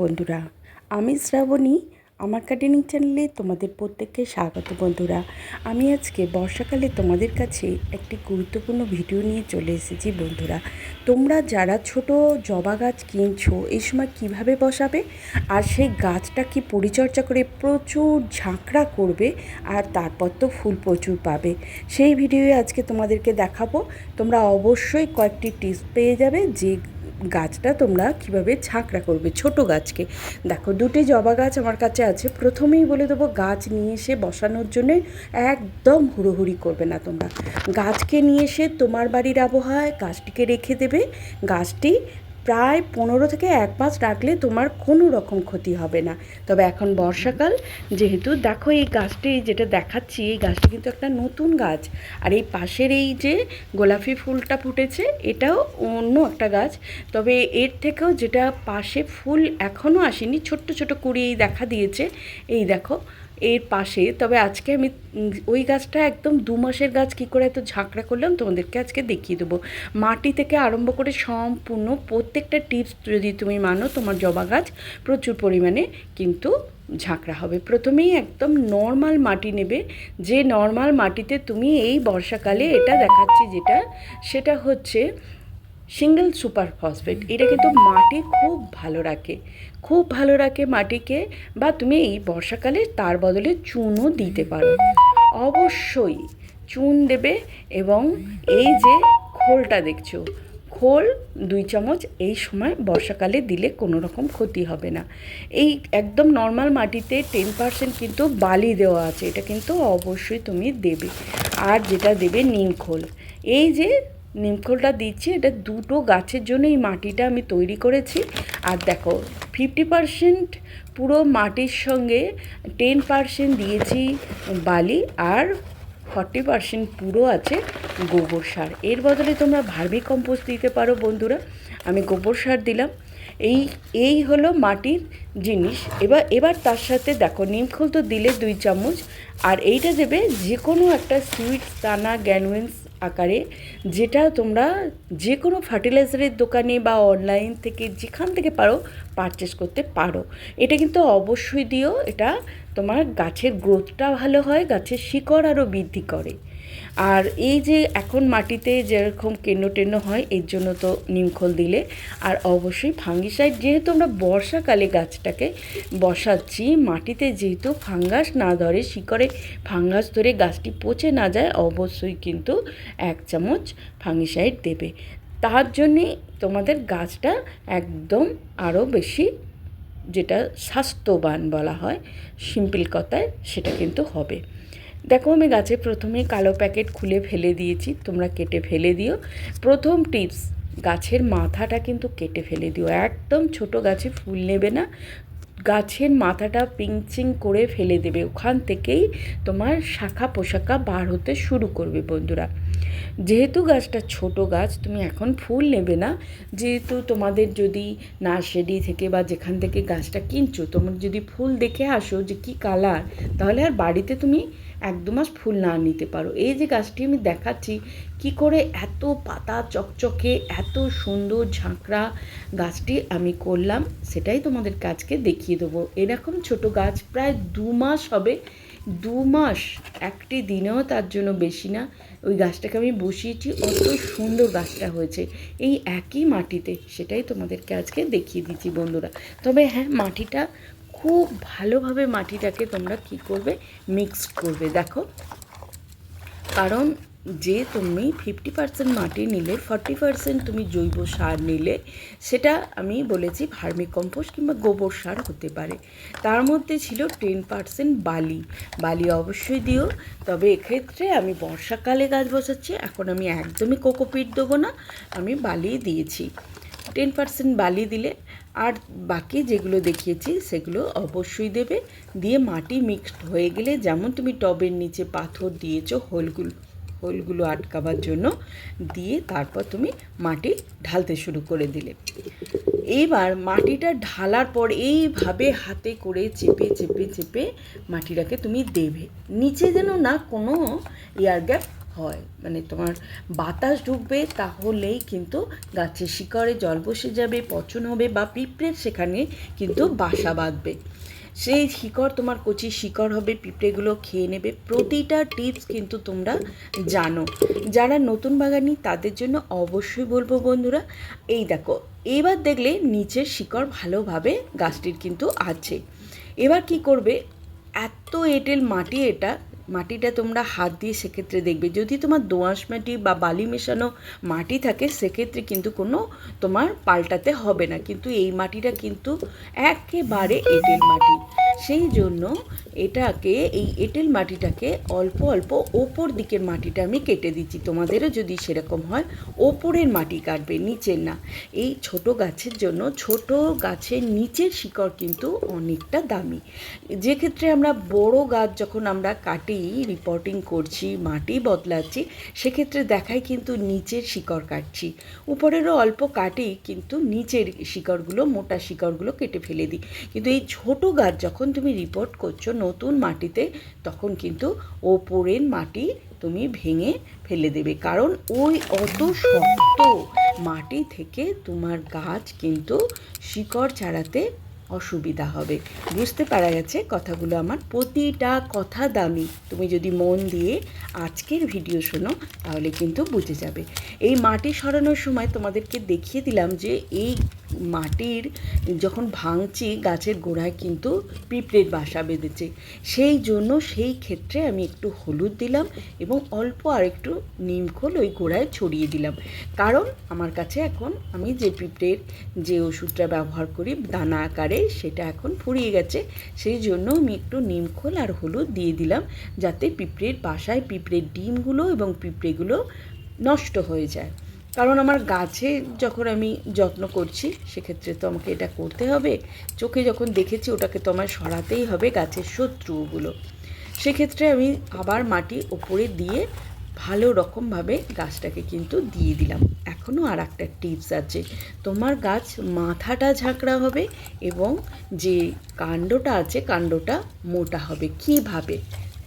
বন্ধুরা, আমি শ্রাবণী, আমার গার্ডেনিং চ্যানেলে তোমাদের প্রত্যেককে স্বাগত বন্ধুরা। আমি আজকে বর্ষাকালে তোমাদের কাছে একটি গুরুত্বপূর্ণ ভিডিও নিয়ে চলে এসেছি বন্ধুরা। তোমরা যারা ছোট জবা গাছ কিনছো, এই সময় কীভাবে বসাবে? আর সেই গাছটা কি পরিচর্যা করে প্রচুর ঝাঁকড়া করবে? আর তারপর তো ফুল প্রচুর পাবে। সেই ভিডিওয়ে আজকে তোমাদেরকে দেখাবো। তোমরা অবশ্যই কয়েকটি টিপস পেয়ে যাবে যে গাছটা তোমরা কীভাবে ঝাঁকড়া করবে ছোট গাছকে। দেখো, দুটি জবা গাছ আমার কাছে আছে। প্রথমেই বলে দেবো, গাছ নিয়ে এসে বসানোর জন্য একদম হুড়োহুড়ি করবে না তোমরা। গাছকে নিয়ে এসে তোমার বাড়ির আবহাওয়ায় গাছটিকে রেখে দেবে। গাছটি প্রায় পনেরো থেকে এক মাস রাখলে তোমার কোনো রকম ক্ষতি হবে না। তবে এখন বর্ষাকাল, যেহেতু দেখো এই গাছটি যেটা দেখাচ্ছি, এই গাছটি কিন্তু একটা নতুন গাছ। আর এই পাশের এই যে গোলাপি ফুলটা ফুটেছে, এটাও অন্য একটা গাছ। তবে এর থেকেও যেটা পাশে ফুল এখনও আসেনি, ছোট্ট ছোট কুড়ি দেখা দিয়েছে। এই দেখো এর পাশে। তবে আজকে আমি ওই গাছটা একদম দু মাসের গাছ কী করে এত ঝাঁকড়া করলাম তোমাদেরকে আজকে দেখিয়ে দেবো। মাটি থেকে আরম্ভ করে সম্পূর্ণ প্রত্যেকটা টিপস যদি তুমি মানো, তোমার জবা গাছ প্রচুর পরিমাণে কিন্তু ঝাঁকড়া হবে। প্রথমেই একদম নর্মাল মাটি নেবে। যে নর্মাল মাটিতে তুমি এই বর্ষাকালে এটা দেখাচ্ছি যেটা, সেটা হচ্ছে সিঙ্গেল সুপার ফসফেট এটা কিন্তু মাটি খুব ভালো রাখে। খুব ভালো রাখে মাটিকে বা তুমি এই বর্ষাকালে তার বদলে চুনও দিতে পারো। অবশ্যই চুন দেবে এবং এই যে খোলটা দেখছ, খোল দুই চামচ এই সময় বর্ষাকালে দিলে কোনো রকম ক্ষতি হবে না। এই একদম নর্মাল মাটিতে টেন পার্সেন্ট কিন্তু বালি দেওয়া আছে, এটা কিন্তু অবশ্যই তুমি দেবে। আর যেটা দেবে নিম খোল। এই যে নিমখোলটা দিচ্ছি, এটা দুটো গাছের জন্য এই মাটিটা আমি তৈরি করেছি। আর দেখো ফিফটি পারসেন্ট পুরো মাটির সঙ্গে টেন পারসেন্ট দিয়েছি বালি আর ফর্টি পারসেন্ট পুরো আছে গোবর সার। এর বদলে তোমরা ভার্মি কম্পোস্ট দিতে পারো বন্ধুরা। আমি গোবর সার দিলাম। এই এই হলো মাটির জিনিস। এবার এবার তার সাথে দেখো নিমখোল তো দিলে দুই চামচ, আর এইটা দেবে যে কোনো একটা সুইটস, দানা, গ্যানুয়েন্স আকারে, যেটা তোমরা যে কোনো ফার্টিলাইজারের দোকানে বা অনলাইন থেকে যেখান থেকে পারো পারচেস করতে পারো। এটা কিন্তু অবশ্যই দিও, এটা তোমার গাছের গ্রোথটা ভালো হয়, গাছের শিকড় আরও বৃদ্ধি করে। আর এই যে এখন মাটিতে যেরকম কেন্ন টেন্ন হয়, এর জন্য তো নিমখোল দিলে। আর অবশ্যই ফাঙ্গিসাইড, যেহেতু আমরা বর্ষাকালে গাছটাকে বসাচ্ছি, মাটিতে যেহেতু ফাঙ্গাস না ধরে, শিকড়ে ফাঙ্গাস ধরে গাছটি পচে না যায়, অবশ্যই কিন্তু এক চামচ ফাঙ্গিসাইড দেবে। তার জন্যে তোমাদের গাছটা একদম আরও বেশি যেটা স্বাস্থ্যবান বলা হয়, সিম্পল কথায় সেটা কিন্তু হবে। দেখো আমি গাছে প্রথমে কালো প্যাকেট খুলে ফেলে দিয়েছি, তোমরা কেটে ফেলে দিও। প্রথম টিপস, গাছের মাথাটা কিন্তু কেটে ফেলে দিও। একদম ছোট গাছে ফুল নেবে না, গাছের মাথাটা পিংচিং করে ফেলে দেবে। ওখান থেকেই তোমার শাখা পোশাকা বার হতে শুরু করবে বন্ধুরা। যেহেতু গাছটা ছোট গাছ, তুমি এখন ফুল নেবে না। যেহেতু তোমাদের যদি নার্সারি থেকে বা যেখান থেকে গাছটা কিনছো, তোমার যদি ফুল দেখে আসো যে কি কালার, তাহলে আর বাড়িতে তুমি এক দু মাস ফুল না নিতে পারো। এই যে গাছটি আমি দেখাচ্ছি, কি করে এত পাতা চকচকে, এত সুন্দর ঝাঁকড়া গাছটি আমি করলাম, সেটাই তোমাদের কাজকে দেখিয়ে দেবো। এরকম ছোট গাছ প্রায় দু মাস হবে দু মাস, একটি দিনেও তার জন্য বেশি না। ওই গাছটাকে আমি বসিয়েছি, অত সুন্দর গাছটা হয়েছে। এই একই মাটিতে, সেটাই তোমাদেরকে আজকে দেখিয়ে দিচ্ছি বন্ধুরা। তবে হ্যাঁ মাটিটা খুব ভালোভাবে মাটিটাকে তোমরা কি করবে? মিক্স করবে, দেখো। কারণ যে তুমি ফিফটি পার্সেন্ট মাটি নিলে ফর্টি পার্সেন্ট তুমি জৈব সার নিলে, সেটা আমি বলেছি ভার্মি কম্পোস্ট কিংবা গোবর সার হতে পারে। তার মধ্যে ছিল টেন পার্সেন্ট বালি। বালি অবশ্যই দিও, তবে এক্ষেত্রে আমি বর্ষাকালে গাছ বসাচ্ছি, এখন আমি একদমই কোকোপিট দেবো না, আমি বালি দিয়েছি। টেন পার্সেন্ট বালি দিলে, আর বাকি যেগুলো দেখিয়েছি, সেগুলো অবশ্যই দেবে। দিয়ে মাটি মিক্সড হয়ে গেলে, যেমন তুমি টবের নিচে পাথর দিয়েছ, হোলগুলো হোলগুলো আটকাবার জন্য দিয়ে তারপর তুমি মাটি ঢালতে শুরু করে দিলে। এইবার মাটিটা ঢালার পর এইভাবে হাতে করে চেপে চেপে চেপে মাটিটাকে তুমি দেবে। নিচে যেন না কোনো এয়ার গ্যাপ হয় মানে তোমার বাতাস ঢুকবে তাহলেই কিন্তু গাছের শিকড়ে জল বসে যাবে, পচন হবে বা পিঁপড়ের সেখানে কিন্তু বাসা বাঁধবে। সেই শিকড়, তোমার কচি শিকড় হবে, পিঁপড়েগুলো খেয়ে নেবে। প্রতিটা টিপস কিন্তু তোমরা জানো। যারা নতুন বাগানি, তাদের জন্য অবশ্যই বলব বন্ধুরা, এই দেখো, এবার দেখলে নিচের শিকড় ভালোভাবে গাছটির কিন্তু আছে। এবার কি করবে? এত এঁটেল মাটি এটা মাটিটা তোমরা হাত দিয়ে সেক্ষেত্রে দেখবে। যদি তোমার দোআঁশ মাটি বা বালি মেশানো মাটি থাকে, সেক্ষেত্রে কিন্তু কোনো তোমার পাল্টাতে হবে না। কিন্তু এই মাটিটা কিন্তু একেবারে এঁটেল মাটি। সেই জন্য এটাকে, এই এঁটেল মাটিটাকে অল্প অল্প ওপর দিকের মাটিটা আমি কেটে দিচ্ছি। তোমাদেরও যদি সেরকম হয়, ওপরের মাটি কাটবে, নিচের না। এই ছোট গাছের জন্য ছোট গাছের নিচের শিকড় কিন্তু অনেকটা দামি। যে ক্ষেত্রে আমরা বড় গাছ যখন আমরা কাটি রিপোর্টিং করছি, মাটি বদলাচ্ছি, সেক্ষেত্রে দেখাই কিন্তু নিচের শিকড় কাটছি। উপরেরও অল্প কাটি, কিন্তু নিচের শিকড়গুলো, মোটা শিকড়গুলো কেটে ফেলে দিই। কিন্তু এই ছোট গাছ যখন তুমি রিপোর্ট করছ নতুন মাটিতে, তখন কিন্তু ওপরের মাটি তুমি ভেঙে ফেলে দেবে। কারণ ওই অত শক্ত মাটি থেকে তোমার গাছ কিন্তু শিকড় ছাড়াতে অসুবিধা হবে। বুঝতে পারা গেছে কথাগুলো আমার? প্রতিটা কথা দামি। তুমি যদি মন দিয়ে আজকের ভিডিও শোনো, তাহলে কিন্তু বুঝে যাবে। এই মাটি সরানোর সময় তোমাদেরকে দেখিয়ে দিলাম যে এই মাটির যখন ভাঙছি গাছের গোড়ায় কিন্তু পিঁপড়ের বাসা বেঁধেছে, সেই জন্য সেই ক্ষেত্রে আমি একটু হলুদ দিলাম এবং অল্প আর একটু নিমখোল ওই গোড়ায় ছড়িয়ে দিলাম। কারণ আমার কাছে এখন আমি যে পিঁপড়ের যে ওষুধটা ব্যবহার করি দানা আকারে সেটা এখন ফুরিয়ে গেছে, সেই জন্য আমি একটু নিমখোল আর হলুদ দিয়ে দিলাম যাতে পিঁপড়ের বাসায় পিঁপড়ের ডিমগুলো এবং পিঁপড়েগুলো নষ্ট হয়ে যায়। কারণ আমার গাছে যখন আমি যত্ন করছি, সেক্ষেত্রে তো আমাকে এটা করতে হবে। চোখে যখন দেখেছি, ওটাকে তো আমার সরাতেই হবে গাছের শত্রুগুলো। সেক্ষেত্রে আমি আবার মাটি ওপরে দিয়ে ভালো রকমভাবে গাছটাকে কিন্তু দিয়ে দিলাম। এখনও আর একটা টিপস আছে। তোমার গাছ মাথাটা ঝাঁকড়া হবে এবং যে কাণ্ডটা আছে, কাণ্ডটা মোটা হবে। কীভাবে?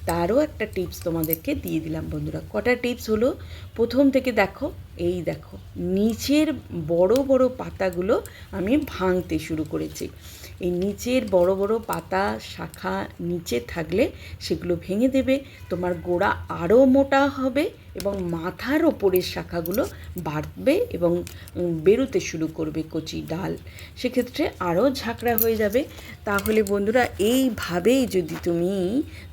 তারও একটা টিপস তোমাদেরকে দিয়ে দিলাম, বন্ধুরা। কটা টিপস হলো? প্রথম থেকে দেখো, এই দেখো, নিচের বড় বড় পাতাগুলো আমি ভাঙতে শুরু করেছি। এই নিচের বড় বড় পাতা শাখা নিচে থাকলে সেগুলো ভেঙে দেবে, তোমার গোড়া আরও মোটা হবে এবং মাথার ওপরের শাখাগুলো বাড়বে এবং বেরোতে শুরু করবে কচি ডাল। সেক্ষেত্রে আরও ঝাঁকড়া হয়ে যাবে। তাহলে বন্ধুরা, এইভাবেই যদি তুমি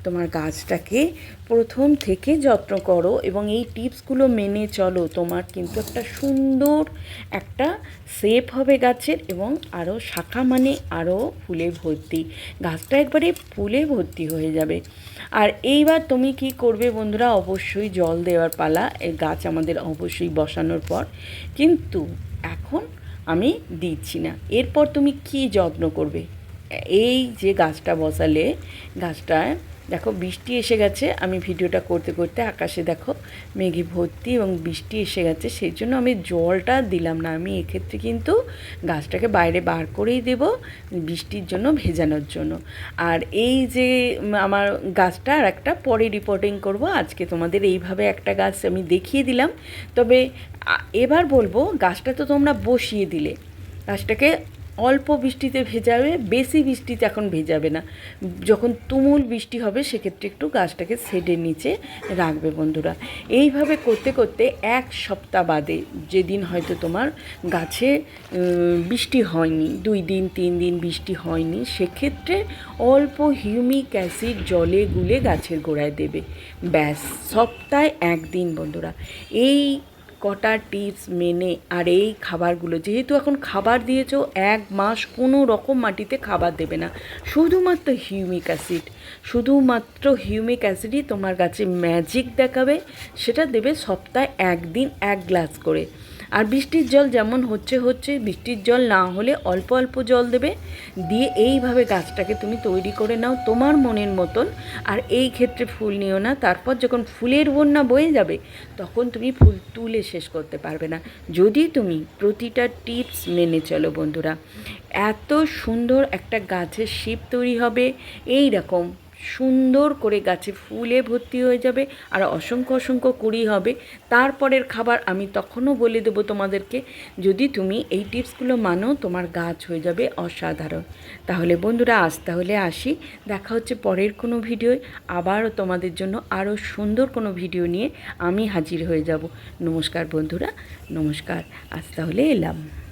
তোমার গাছটাকে প্রথম থেকে যত্ন করো এবং এই টিপসগুলো মেনে চলো, তোমার কিন্তু একটা সুন্দর একটা সেপ হবে গাছের এবং আরও শাখা মানে আরও ফুলে ভর্তি। গাছটা একবারে ফুলে ভর্তি হয়ে যাবে। আর এইবার তুমি কি করবে বন্ধুরা, অবশ্যই জল দেওয়ার পালা এই গাছ আমাদের অবশ্যই বসানোর পর। কিন্তু এখন আমি দিচ্ছি না। এরপর তুমি কি যত্ন করবে? এই যে গাছটা বসালে, গাছটায়, দেখো বৃষ্টি এসে গেছে, আমি ভিডিওটা করতে করতে আকাশে দেখো মেঘে ভর্তি এবং বৃষ্টি এসে গেছে, সেই জন্য আমি জলটা দিলাম না, আমি এক্ষেত্রে কিন্তু গাছটাকে বাইরে বার করেই দেব বৃষ্টির জন্য, ভেজানোর জন্য। আর এই যে আমার গাছটা আর একটা পরে রিপোর্টিং করব, আজকে তোমাদের এইভাবে একটা গাছ আমি দেখিয়ে দিলাম। তবে এবার বলব, গাছটা তো তোমরা বসিয়ে দিলে, গাছটাকে অল্প বৃষ্টিতে ভেজাবে, বেশি বৃষ্টিতে এখন ভেজাবে না। যখন তুমুল বৃষ্টি হবে, সেক্ষেত্রে একটু গাছটাকে শেডের নিচে রাখবে বন্ধুরা। এইভাবে করতে করতে এক সপ্তাহ বাদে যেদিন হয়তো তোমার গাছে বৃষ্টি হয়নি, দুই দিন, তিন দিন বৃষ্টি হয়নি, সেক্ষেত্রে অল্প হিউমিক অ্যাসিড জলে গুলে গাছের গোড়ায় দেবে। ব্যাস, সপ্তাহে একদিন বন্ধুরা। এই কটা টিপস মেনে আর এই খাবারগুলো, যেহেতু এখন খাবার দিয়েছ, এক মাস কোনো রকম মাটিতে খাবার দেবে না। শুধুমাত্র হিউমিক অ্যাসিড, শুধুমাত্র হিউমিক অ্যাসিডই তোমার গাছে ম্যাজিক দেখাবে, সেটা দেবে সপ্তাহে একদিন এক গ্লাস করে। আর বৃষ্টির জল যেমন হচ্ছে হচ্ছে, বৃষ্টির জল না হলে অল্প অল্প জল দেবে। দিয়ে এইভাবে গাছটাকে তুমি তৈরি করে নাও তোমার মনের মতন। আর এই ক্ষেত্রে ফুল নিও না। তারপর যখন ফুলের বন্যা বয়ে যাবে, তখন তুমি ফুল তুলে শেষ করতে পারবে না। যদি তুমি প্রতিটা টিপস মেনে চলো বন্ধুরা। এত সুন্দর একটা গাছের শিপ তৈরি হবে। এই রকম সুন্দর করে গাছে ফুলে ভর্তি হয়ে যাবে আর অসংখ্য অসংখ্য কুড়ি হবে। তারপরের খাবার আমি তখনও বলে দেবো তোমাদেরকে, যদি তুমি এই টিপসগুলো মানো, তোমার গাছ হয়ে যাবে অসাধারণ। তাহলে বন্ধুরা, আজ তাহলে আসি। দেখা হচ্ছে পরের কোনো ভিডিওয়। আবারও তোমাদের জন্য আরও সুন্দর কোনো ভিডিও নিয়ে আমি হাজির হয়ে যাব। নমস্কার বন্ধুরা, নমস্কার। আজ তাহলে এলাম।